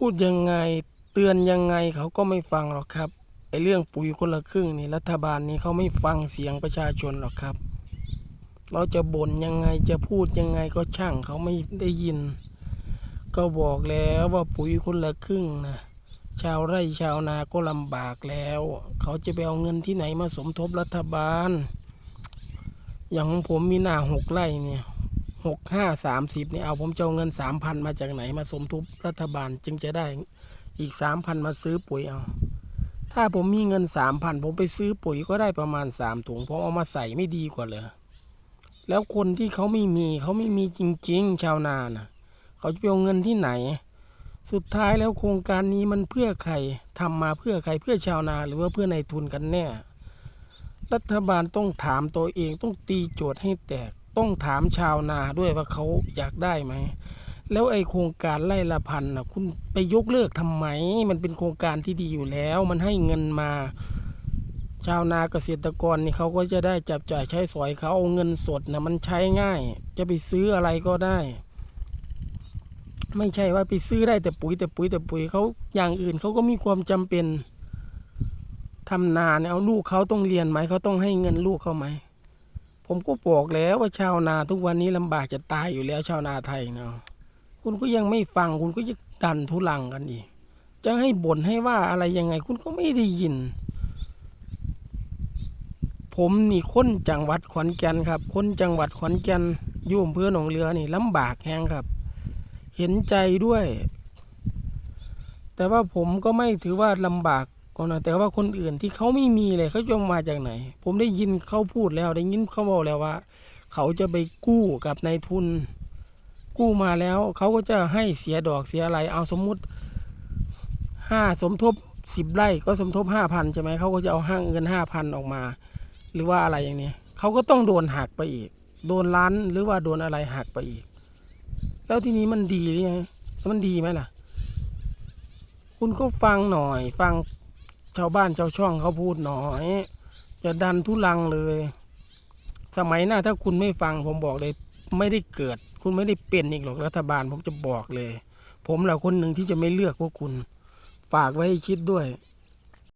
พูดยังไงเตือนยังไงเขาก็ไม่ฟังหรอกครับไอเรื่องปุ๋ยคนละครึ่งนี่รัฐบาลนี้เขาไม่ฟังเสียงประชาชนหรอกครับ เราจะบ่นยังไงจะพูดยังไงก็ช่างเขาไม่ได้ยิน ก็บอกแล้วว่าปุ๋ยคนละครึ่งนะชาวไร่ชาวนาก็ลำบากแล้ว เขาจะไปเอาเงินที่ไหนมาสมทบรัฐบาล อย่างของผมมีหน้าหกไร่เนี่ย หกห้าสามสิบเนี่ยเอาผมจะเอาเงินสามพันมาจากไหนมาสมทบรัฐบาลจึงจะได้อีกสามพันมาซื้อปุ๋ยเอา ถ้าผมมีเงินสามพันผมไปซื้อปุ๋ยก็ได้ประมาณสามถุงผมเอามาใส่ไม่ดีกว่าเหรอแล้วคนที่เขาไม่มีเขาไม่มีจริงๆ ชาวนาน่ะเขาจะไปเอาเงินที่ไหน สุดท้ายแล้วโครงการนี้มันเพื่อใครทำมาเพื่อใครเพื่อชาวนาหรือว่าเพื่อในายทุนกันแน่ รัฐบาลต้องถามตัวเองต้องตีโจทย์ให้แตก ต้องถามชาวนาด้วยว่าเขาอยากได้ไหม แล้วไอโครงการไร่ละพันนะคุณไปยกเลิกทำไม มันเป็นโครงการที่ดีอยู่แล้ว มันให้เงินมา ชาวนาเกษตรกรนี่เขาก็จะได้จับจ่ายใช้สอยเขาเอาเงินสดนะมันใช้ง่าย จะไปซื้ออะไรก็ได้ ไม่ใช่ว่าไปซื้อได้แต่ปุ๋ยแต่ปุ๋ยแต่ปุ๋ยเขาอย่างอื่นเขาก็มีความจำเป็นทำนาเนี่ยเอาลูกเขาต้องเรียนไหมเขาต้องให้เงินลูกเขาไหม ผมก็บอกแล้วว่าชาวนาทุกวันนี้ลำบากจะตายอยู่แล้วชาวนาไทยเนาะคุณก็ยังไม่ฟังคุณก็จะดันทุลังกันอีกจะให้บ่นให้ว่าอะไรยังไง คุณก็ไม่ได้ยิน ผมนี่คนจังหวัดขอนแก่นครับ คนจังหวัดขอนแก่นยุ่อำเภอหนองเรือนี่ลำบากแฮงครับ เห็นใจด้วย แต่ว่าผมก็ไม่ถือว่าลำบาก ก็นะแต่ว่าคนอื่นที่เขาไม่มีเลยเขาจะมาจากไหน ผมได้ยินเขาพูดแล้วได้ยินเขาบอกแล้วว่า เขาจะไปกู้กับนายทุน กู้มาแล้วเขาก็จะให้เสียดอกเสียอะไร เอาสมมุติห้าสมทบสิบไร่ก็สมทบห้าพันใช่ไหมเขาก็จะเอาห้างเงินห้าพันออกมา หรือว่าอะไรอย่างนี้เขาก็ต้องโดนหักไปอีก โดนล้านหรือว่าโดนอะไรหักไปอีก แล้วทีนี้มันดีหรือยังแล้วมันดีไหมล่ะ คุณก็ฟังหน่อย ฟัง ชาวบ้านชาวช่องเขาพูดหน่อย จะดันทุลังเลย สมัยหน้าถ้าคุณไม่ฟังผมบอกเลย ไม่ได้เกิด คุณไม่ได้เป็นอีกหรอกรัฐบาลผมจะบอกเลย ผมแหละคนหนึ่งที่จะไม่เลือกพวกคุณ ฝากไว้ให้คิดด้วย